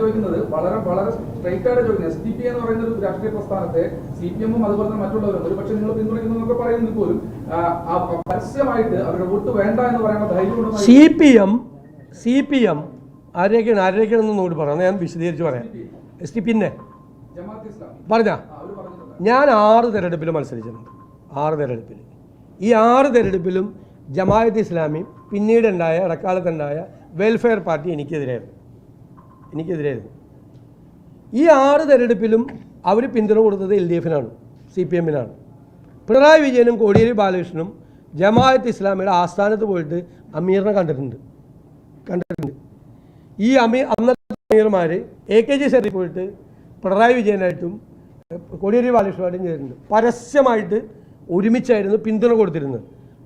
ചോദിക്കുന്നത് വളരെ വളരെ സ്ട്രൈറ്റ് ആയിട്ട് ചോദിക്കുന്നത്. എസ് ഡി പി എന്ന് പറയുന്ന ഒരു രാഷ്ട്രീയ പ്രസ്ഥാനത്തെ സി പി എമ്മും അതുപോലെ തന്നെ മറ്റുള്ളവരും ഒരു പക്ഷേ നിങ്ങൾ പിന്തുണയ്ക്കുന്നതൊക്കെ പറയുന്നത് പോലും പരസ്യമായിട്ട് അവരുടെ വോട്ട് വേണ്ട എന്ന് പറയുന്ന ധൈര്യം C P M C P M ആരെയൊക്കെയാണ് ആരെയൊക്കെയാണെന്ന് നോട് പറയാം ഞാൻ വിശദീകരിച്ച് പറയാം. എസ് ടി പിന്നെ പറഞ്ഞ? ഞാൻ ആറ് തെരഞ്ഞെടുപ്പിൽ മത്സരിച്ചിട്ടുണ്ട്. ആറ് തെരഞ്ഞെടുപ്പിൽ ഈ ആറ് തെരഞ്ഞെടുപ്പിലും ജമായത്ത് ഇസ്ലാമി പിന്നീടുണ്ടായ ഇടക്കാലത്തുണ്ടായ വെൽഫെയർ പാർട്ടി എനിക്കെതിരായിരുന്നു. എനിക്കെതിരായിരുന്നു. ഈ ആറ് തെരഞ്ഞെടുപ്പിലും അവർ പിന്തുണ കൊടുത്തത് എൽ ഡി എഫിനാണ് സി പി എമ്മിനാണ്. പിണറായി വിജയനും കോടിയേരി ബാലകൃഷ്ണനും ജമാഅത്ത് ഇസ്ലാമിയുടെ ആസ്ഥാനത്ത് പോയിട്ട് അമീറിനെ കണ്ടിട്ടുണ്ട്. കണ്ടിട്ടുണ്ട്. ഈ അമീർ അന്നത്തെ അമീർമാർ എ കെ ജി സെറിൽ പോയിട്ട് പിണറായി വിജയനായിട്ടും കോടിയേരി ബാലകൃഷ്ണനായിട്ടും ചെയ്തിട്ടുണ്ട് പരസ്യമായിട്ട് ഒരുമിച്ചായിരുന്നു പിന്തുണ കൊടുത്തിരുന്നത്.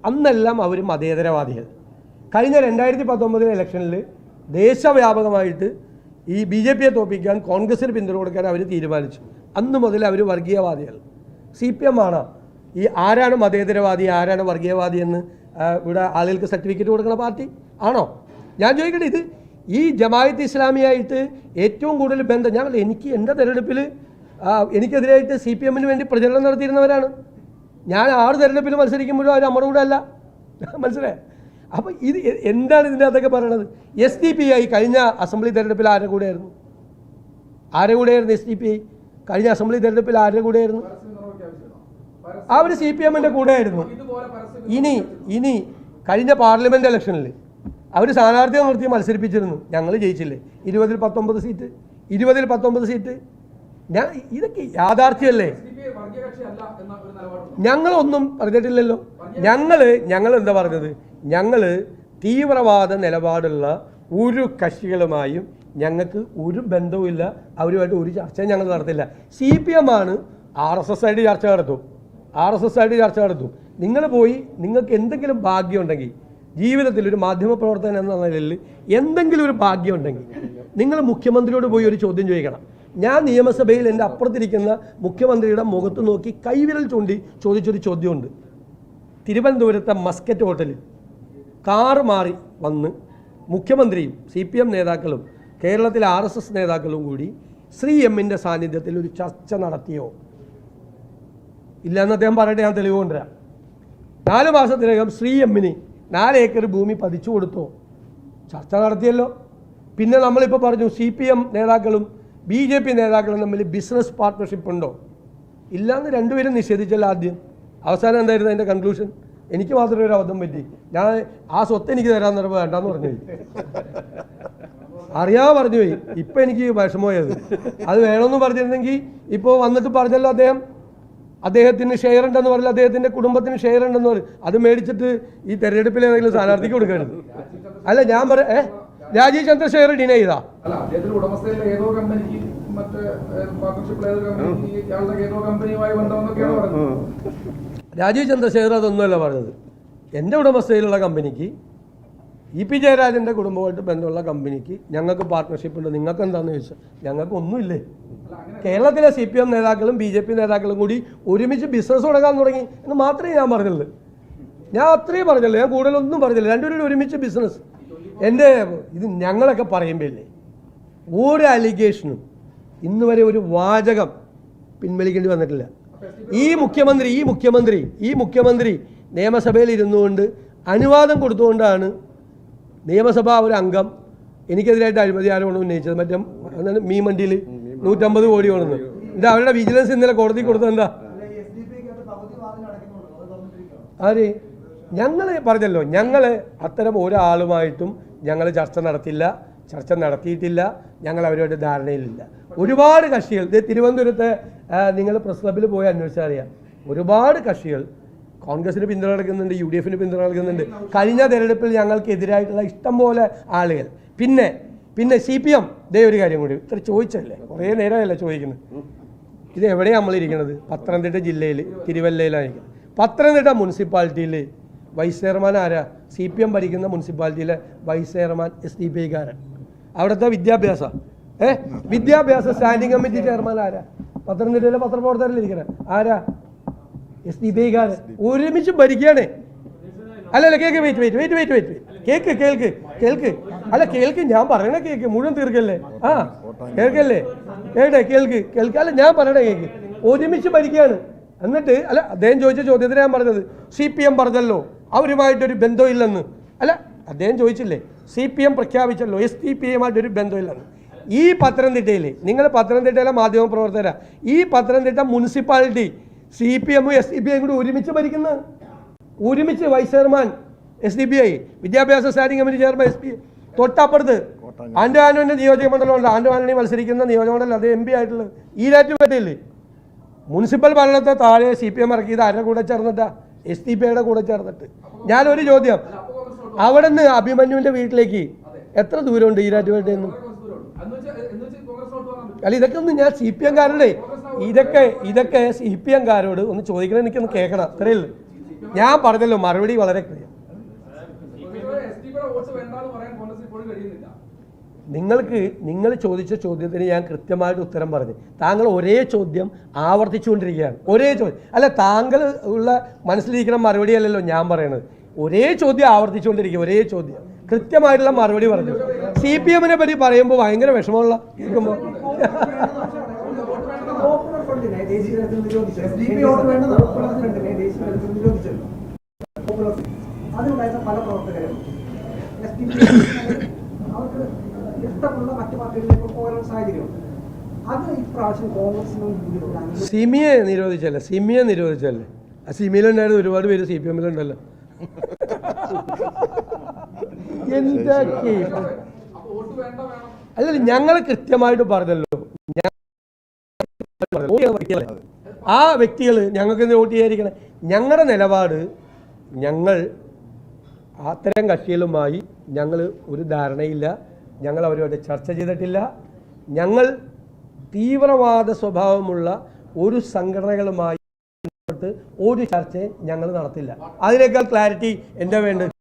അന്നെല്ലാം അവർ മതേതരവാദികൾ. കഴിഞ്ഞ രണ്ടായിരത്തി പത്തൊമ്പതിലെ ഇലക്ഷനിൽ ദേശവ്യാപകമായിട്ട് ഈ ബി ജെ പിയെ തോപ്പിക്കാൻ കോൺഗ്രസിന് പിന്തുണ കൊടുക്കാൻ അവർ തീരുമാനിച്ചു. അന്ന് മുതൽ അവർ വർഗീയവാദികൾ. സി പി എം ആണ്? ഈ ആരാണ് മതേതരവാദി ആരാണ് വർഗീയവാദി എന്ന് ഇവിടെ ആളുകൾക്ക് സർട്ടിഫിക്കറ്റ് കൊടുക്കുന്ന പാർട്ടി ആണോ? ഞാൻ ചോദിക്കട്ടെ ഇത് ഈ ജമായത്ത് ഇസ്ലാമിയായിട്ട് ഏറ്റവും കൂടുതൽ ബന്ധം ഞാൻ എനിക്ക് എന്റെ തെരഞ്ഞെടുപ്പിൽ എനിക്കെതിരായിട്ട് സി പി എമ്മിന് വേണ്ടി പ്രചരണം നടത്തിയിരുന്നവരാണ്. ഞാൻ ആറ് തെരഞ്ഞെടുപ്പിൽ മത്സരിക്കുമ്പോഴും അവർ നമ്മുടെ കൂടെ അല്ല. മനസ്സിലായേ? അപ്പോൾ ഇത് എന്താണ് ഇതിന്റെ അതൊക്കെ പറയണത്? എസ് ഡി പി ഐ കഴിഞ്ഞ അസംബ്ലി തെരഞ്ഞെടുപ്പിൽ ആരുടെ കൂടെയായിരുന്നു? ആരുടെ കൂടെയായിരുന്നു എസ് ഡി പി ഐ കഴിഞ്ഞ അസംബ്ലി തെരഞ്ഞെടുപ്പിൽ ആരുടെ കൂടെയായിരുന്നു? അവർ സി പി എമ്മിന്റെ കൂടെയായിരുന്നു. ഇനി ഇനി കഴിഞ്ഞ പാർലമെന്റ് ഇലക്ഷനിൽ അവർ സ്ഥാനാർത്ഥിയെ നിർത്തി മത്സരിപ്പിച്ചിരുന്നു. ഞങ്ങൾ ജയിച്ചില്ലേ? ഇരുപതിൽ പത്തൊമ്പത് സീറ്റ്. ഇരുപതിൽ പത്തൊമ്പത് സീറ്റ്. ഞാൻ ഇതൊക്കെ യാഥാർത്ഥ്യമല്ലേ? ഞങ്ങളൊന്നും പറഞ്ഞിട്ടില്ലല്ലോ. ഞങ്ങൾ ഞങ്ങൾ എന്താ പറഞ്ഞത്? ഞങ്ങൾ തീവ്രവാദ നിലപാടുള്ള ഒരു കക്ഷികളുമായും ഞങ്ങൾക്ക് ഒരു ബന്ധവുമില്ല. അവരുമായിട്ട് ഒരു ചർച്ചയും ഞങ്ങൾ നടത്തില്ല. സി പി എം ആണ് ആർ എസ് എസ് ആയിട്ട് ചർച്ച നടത്തും. ആർ എസ് എസ് ആയിട്ട് ചർച്ച നടത്തും. നിങ്ങൾ പോയി നിങ്ങൾക്ക് എന്തെങ്കിലും ഭാഗ്യം ഉണ്ടെങ്കിൽ ജീവിതത്തിൽ ഒരു മാധ്യമ പ്രവർത്തകൻ എന്ന നിലയിൽ എന്തെങ്കിലും ഒരു ഭാഗ്യം ഉണ്ടെങ്കിൽ നിങ്ങൾ മുഖ്യമന്ത്രിയോട് പോയി ഒരു ചോദ്യം ചോദിക്കണം. ഞാൻ നിയമസഭയിൽ എന്റെ അപ്പുറത്തിരിക്കുന്ന മുഖ്യമന്ത്രിയുടെ മുഖത്ത് നോക്കി കൈവിരൽ ചൂണ്ടി ചോദിച്ചൊരു ചോദ്യമുണ്ട്. തിരുവനന്തപുരത്തെ മസ്കറ്റ് ഹോട്ടലിൽ. കാറ് മാറി വന്ന് മുഖ്യമന്ത്രിയും സി പി എം നേതാക്കളും കേരളത്തിലെ ആർ എസ് എസ് നേതാക്കളും കൂടി ശ്രീ എമ്മിന്റെ സാന്നിധ്യത്തിൽ ഒരു ചർച്ച നടത്തിയോ? ഇല്ല എന്ന് അദ്ദേഹം പറയട്ടെ ഞാൻ തെളിവ് കൊണ്ടുവരാം. നാല് മാസത്തിനകം ശ്രീ എമ്മിന് നാല് ഏക്കർ ഭൂമി പതിച്ചു കൊടുത്തോ? ചർച്ച നടത്തിയല്ലോ. പിന്നെ നമ്മളിപ്പോൾ പറഞ്ഞു സി പി എം നേതാക്കളും ബി ജെ പി നേതാക്കളും തമ്മിൽ ബിസിനസ് പാർട്ട്ണർഷിപ്പ് ഉണ്ടോ? ഇല്ലാന്ന് രണ്ടുപേരും നിഷേധിച്ചല്ലോ ആദ്യം. അവസാനം എന്തായിരുന്നു അതിന്റെ കൺക്ലൂഷൻ? എനിക്ക് മാത്രമേ ഒരു അബദ്ധം പറ്റി. ഞാൻ ആ സ്വത്ത് എനിക്ക് തരാൻ പറയുമ്പോൾ വേണ്ടാന്ന് പറഞ്ഞു പോയി. അറിയാ പറഞ്ഞു പോയി. ഇപ്പം എനിക്ക് വിഷമമായത്. അത് വേണമെന്ന് പറഞ്ഞിരുന്നെങ്കിൽ ഇപ്പോൾ വന്നിട്ട് പറഞ്ഞല്ലോ അദ്ദേഹം. അദ്ദേഹത്തിന് ഷെയർ ഉണ്ടെന്ന് പറഞ്ഞാൽ അദ്ദേഹത്തിന്റെ കുടുംബത്തിന് ഷെയർ ഉണ്ടെന്ന് പറയും അത് മേടിച്ചിട്ട് ഈ തെരഞ്ഞെടുപ്പിൽ ഏതെങ്കിലും സ്ഥാനാർത്ഥിക്ക് കൊടുക്കരുത് അല്ല ഞാൻ പറയാം ഏ? രാജീവ് ചന്ദ്ര ഷെയർ ഡിനൈ ചെയ്താ. അല്ല അദ്ദേഹത്തിന്റെ ഉടമസ്ഥയിലെ ഏതോ കമ്പനിക്ക് മറ്റേ രാജീവ് ചന്ദ്രശേഖർ അതൊന്നുമല്ല പറഞ്ഞത്. എന്റെ ഉടമസ്ഥയിലുള്ള കമ്പനിക്ക് ഇ പി ജയരാജന്റെ കുടുംബമായിട്ട് ബന്ധമുള്ള കമ്പനിക്ക് ഞങ്ങൾക്ക് പാർട്ട്ണർഷിപ്പ് ഉണ്ട്. നിങ്ങൾക്ക് എന്താണെന്ന് ചോദിച്ചാൽ ഞങ്ങൾക്ക് ഒന്നുമില്ലേ? കേരളത്തിലെ സി പി എം നേതാക്കളും ബി ജെ പി നേതാക്കളും കൂടി ഒരുമിച്ച് ബിസിനസ് തുടങ്ങാൻ തുടങ്ങി എന്ന് മാത്രമേ ഞാൻ പറഞ്ഞുള്ളൂ. ഞാൻ അത്രയും പറഞ്ഞല്ലോ ഞാൻ കൂടുതലൊന്നും പറഞ്ഞില്ല. രണ്ടുപേരും ഒരുമിച്ച് ബിസിനസ് എന്റെ ഇത് ഞങ്ങളൊക്കെ പറയുമ്പോഴല്ലേ ഒരു അലിഗേഷനും ഇന്നുവരെ ഒരു വാചകം പിൻവലിക്കേണ്ടി വന്നിട്ടില്ല. ഈ മുഖ്യമന്ത്രി ഈ മുഖ്യമന്ത്രി ഈ മുഖ്യമന്ത്രി നിയമസഭയിൽ ഇരുന്നുകൊണ്ട് അനുവാദം കൊടുത്തുകൊണ്ടാണ് നിയമസഭ ഒരു അംഗം എനിക്കെതിരായിട്ട് അഴിമതി ആരോപണം ഉന്നയിച്ചത്. മറ്റേ എന്താണ് മണ്ടിയിൽ വണ്ടിയിൽ നൂറ്റമ്പത് കോടി കൊണ്ടെന്ന് എന്താ അവരുടെ വിജിലൻസ് ഇന്നലെ കോടതി കൊടുത്തത് എന്താ? ആര്? ഞങ്ങൾ പറഞ്ഞല്ലോ ഞങ്ങൾ അത്തരം ഒരാളുമായിട്ടും ഞങ്ങൾ ചർച്ച നടത്തില്ല ചർച്ച നടത്തിയിട്ടില്ല. ഞങ്ങൾ അവരോട് ധാരണയിലില്ല. ഒരുപാട് കക്ഷികൾ ദേ തിരുവനന്തപുരത്ത് നിങ്ങൾ പ്രസ് ക്ലബ്ബിൽ പോയി അന്വേഷിച്ചാൽ അറിയാം. ഒരുപാട് കക്ഷികൾ കോൺഗ്രസിന് പിന്തുണ നൽകുന്നുണ്ട് യു ഡി എഫിന് പിന്തുണ നൽകുന്നുണ്ട്. കഴിഞ്ഞ തെരഞ്ഞെടുപ്പിൽ ഞങ്ങൾക്കെതിരായിട്ടുള്ള ഇഷ്ടം പോലെ ആളുകൾ. പിന്നെ പിന്നെ സി പി എം ഇതേ ഒരു കാര്യം കൂടി. ഇത്ര ചോദിച്ചല്ലേ കുറേ നേരമല്ല ചോദിക്കുന്നത്. ഇത് എവിടെയാണ് നമ്മളിരിക്കുന്നത് പത്തനംതിട്ട ജില്ലയിൽ തിരുവല്ലയിലാണ് ഇരിക്കുന്നത് പത്തനംതിട്ട മുനിസിപ്പാലിറ്റിയിൽ വൈസ് ചെയർമാൻ ആരാ? സി പി എം ഭരിക്കുന്ന മുനിസിപ്പാലിറ്റിയിലെ vice chairman S D P ഐക്കാരൻ. അവിടുത്തെ വിദ്യാഭ്യാസ. ഏ? വിദ്യാഭ്യാസ സ്റ്റാൻഡിംഗ് കമ്മിറ്റി ചെയർമാൻ ആരാ? പത്തനംതിട്ടയിലെ പത്രപ്രവർത്തകരിലിരിക്കുന്നത് ആരാ? എസ് ഡി പി ഒരുമിച്ച് ഭരിക്കുകയാണേ. അല്ലല്ല cake wait wait wait wait wait cake കേൾക്ക് കേൾക്ക്. അല്ല കേൾക്ക് ഞാൻ പറയണ കേക്ക് മുഴുവൻ തീർക്കല്ലേ? ആ കേൾക്കല്ലേ? കേട്ടെ കേൾക്ക് കേൾക്ക്. അല്ല ഞാൻ പറയണ കേക്ക്. ഒരുമിച്ച് ഭരിക്കുകയാണ്. എന്നിട്ട് അല്ല അദ്ദേഹം ചോദിച്ച ചോദ്യത്തിന് ഞാൻ പറഞ്ഞത്. സി പി എം പറഞ്ഞല്ലോ. അവരുമായിട്ടൊരു ബന്ധമില്ലെന്ന്. അല്ല അദ്ദേഹം ചോദിച്ചില്ലേ? സി പി എം പ്രഖ്യാപിച്ചല്ലോ. എസ് ഡി പി എമായിട്ടൊരു ബന്ധമില്ലെന്ന്. ഈ പത്തനംതിട്ടയിൽ നിങ്ങൾ പത്തനംതിട്ടയിലെ മാധ്യമ പ്രവർത്തകര. ഈ പത്തനംതിട്ട മുനിസിപ്പാലിറ്റി സി പി എമ്മും എസ് ഡി പി ഐയും കൂടി ഒരുമിച്ച് ഭരിക്കുന്നത് ഒരുമിച്ച് vice chairman S D P I വിദ്യാഭ്യാസ standing committee chairman S P തൊട്ടപ്പുറത്ത് ആൻഡോ ആനോന്റെ നിയോജക മണ്ഡലമുണ്ട്. ആൻഡോ ആന്റണി മത്സരിക്കുന്ന നിയോജക മണ്ഡലം അത് എം പി ആയിട്ടുള്ളത്. ഈരാറ്റുപേട്ടയില്ലേ മുനിസിപ്പൽ ഭരണത്തെ താഴെ സി പി എം ഇറക്കിയത് ആരുടെ കൂടെ ചേർന്നിട്ടാ? എസ് ഡി പി ഐയുടെ കൂടെ ചേർന്നിട്ട്. ഞാനൊരു ചോദ്യം. അവിടെ നിന്ന് അഭിമന്യുവിന്റെ വീട്ടിലേക്ക് എത്ര ദൂരമുണ്ട് ഈരാറ്റുപേട്ടയിൽ നിന്ന്. അല്ല ഇതൊക്കെ ഒന്ന് ഞാൻ സി പി എംകാരുടെ ഇതൊക്കെ ഇതൊക്കെ സി പി എംകാരോട് ഒന്ന് ചോദിക്കണം എനിക്കൊന്ന് കേൾക്കണം. അത്രയല്ല ഞാൻ പറഞ്ഞല്ലോ മറുപടി വളരെ ക്ലിയർ. നിങ്ങൾക്ക് നിങ്ങൾ ചോദിച്ച ചോദ്യത്തിന് ഞാൻ കൃത്യമായിട്ട് ഉത്തരം പറഞ്ഞു. താങ്കൾ ഒരേ ചോദ്യം ആവർത്തിച്ചുകൊണ്ടിരിക്കുകയാണ്. ഒരേ ചോദ്യം. അല്ല താങ്കൾ ഉള്ള മനസ്സിലിരിക്കുന്ന മറുപടി അല്ലല്ലോ ഞാൻ പറയണത്. ഒരേ ചോദ്യം ആവർത്തിച്ചുകൊണ്ടിരിക്കുക ഒരേ ചോദ്യം. കൃത്യമായിട്ടുള്ള മറുപടി പറഞ്ഞു. സി പി എമ്മിനെ പറ്റി പറയുമ്പോൾ ഭയങ്കര വിഷമമുള്ള കേൾക്കുമ്പോൾ. അതിലുണ്ടായിരുന്ന പല പ്രവർത്തകരും അവർക്ക് ഇഷ്ടമുള്ള മറ്റു പാർട്ടികളിലേക്ക് സാഹചര്യമുണ്ട് സിമിയെ നിരോധിച്ചല്ലേ? സിമിയെ നിരോധിച്ചല്ലേ? ആ സിമിയിലുണ്ടായിരുന്ന ഒരുപാട് പേര് സി പി എമ്മിലുണ്ടല്ലോ വേണം അല്ലല്ല ഞങ്ങൾ കൃത്യമായിട്ട് പറഞ്ഞല്ലോ. ആ വ്യക്തികൾ ഞങ്ങൾക്ക് വോട്ട് ചെയ്യാതിരിക്കണേ? ഞങ്ങളുടെ നിലപാട് ഞങ്ങൾ അത്തരം കക്ഷികളുമായി ഞങ്ങൾ ഒരു ധാരണയില്ല. ഞങ്ങൾ അവരുമായിട്ട് ചർച്ച ചെയ്തിട്ടില്ല. ഞങ്ങൾ തീവ്രവാദ സ്വഭാവമുള്ള ഒരു സംഘടനകളുമായി ഒരു ചർച്ചയും ഞങ്ങൾ നടത്തില്ല. അതിനേക്കാൾ ക്ലാരിറ്റി എന്താ വേണ്ടത്?